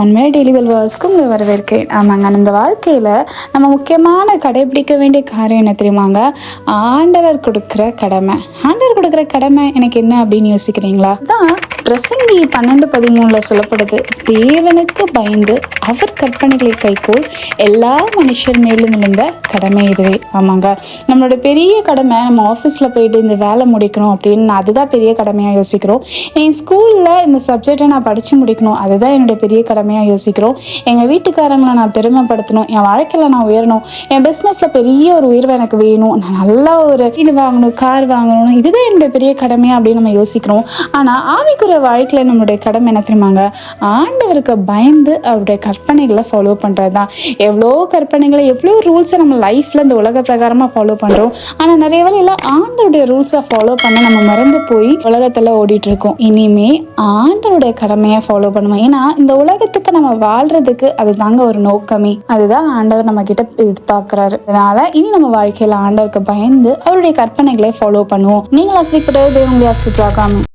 One மே daily வெல்வர்ஸ்க்கு உங்களை வரவேற்கிறேன். ஆமாங்க இந்த வாழ்க்கையில் நம்ம முக்கியமான கடைபிடிக்க வேண்டிய காரியம் என்ன தெரியுமாங்க? ஆண்டவர் கொடுக்குற கடமை. ஆண்டவர் கொடுக்குற கடமை எனக்கு என்ன அப்படின்னு யோசிக்கிறீங்களா? தான் பிரசங்கி பன்னெண்டு பதிமூணில் சொல்லப்படுது. தேவனுக்கு பயந்து அவர் கற்பனைகளை கைகோள் எல்லா மனுஷர் மேலும் இருந்த கடமை இதுவே. ஆமாங்க. நம்மளோட பெரிய கடமை நம்ம ஆஃபீஸில் போயிட்டு இந்த வேலை முடிக்கணும் அப்படின்னு அதுதான் பெரிய கடமையாக யோசிக்கிறோம். என் ஸ்கூலில் இந்த சப்ஜெக்டை நான் படித்து முடிக்கணும் அதுதான் என்னுடைய பெரிய கடமையாக யோசிக்கிறோம். எங்கள் வீட்டுக்காரங்களை நான் பெருமைப்படுத்தணும் என் வாழ்க்கையில் நான் உயரணும் என் பிஸ்னஸில் பெரிய ஒரு உயர்வு எனக்கு வேணும் நான் நல்லா ஒரு வீடு வாங்கணும் கார் வாங்கணும் இதுதான் என்னுடைய பெரிய கடமையாக அப்படின்னு நம்ம யோசிக்கிறோம். ஆனால் ஆவிக்குற வாழ்க்கையில் நம்மளுடைய கடமை என்ன தெரியுமாங்க? ஆண்டவருக்கு பயந்து அவருடைய கற்பனைகளை ஃபாலோ பண்ணுறது தான் எவ்வளோ கற்பனைகளை எவ்வளோ ரூல்ஸை நம்ம லைஃப்பில் இந்த உலக பிரகாரமாக ஃபாலோ பண்ணுறோம் ஆனால் நிறைய வேலையில் ஆண்டவருடைய ரூல்ஸை ஃபாலோ பண்ண நம்ம மறந்து போய் உலகத்தில் ஓடிட்டுருக்கோம் இனிமே ஆண்டவருடைய கடமையை ஃபாலோ பண்ணுவோம் ஏன்னா இந்த உலகத்துக்கு நம்ம வாழ்கிறதுக்கு அது தாங்க ஒரு நோக்கமே. அதுதான் ஆண்டவர் நம்ம கிட்ட பார்க்குறாரு அதனால இனி நம்ம வாழ்க்கையில் ஆண்டவருக்கு பயந்து அவருடைய கற்பனைகளை ஃபாலோ பண்ணுவோம். நீங்களும் ஆசிரியப்பட்டது உங்களை ஆசிரியப்பாக்காம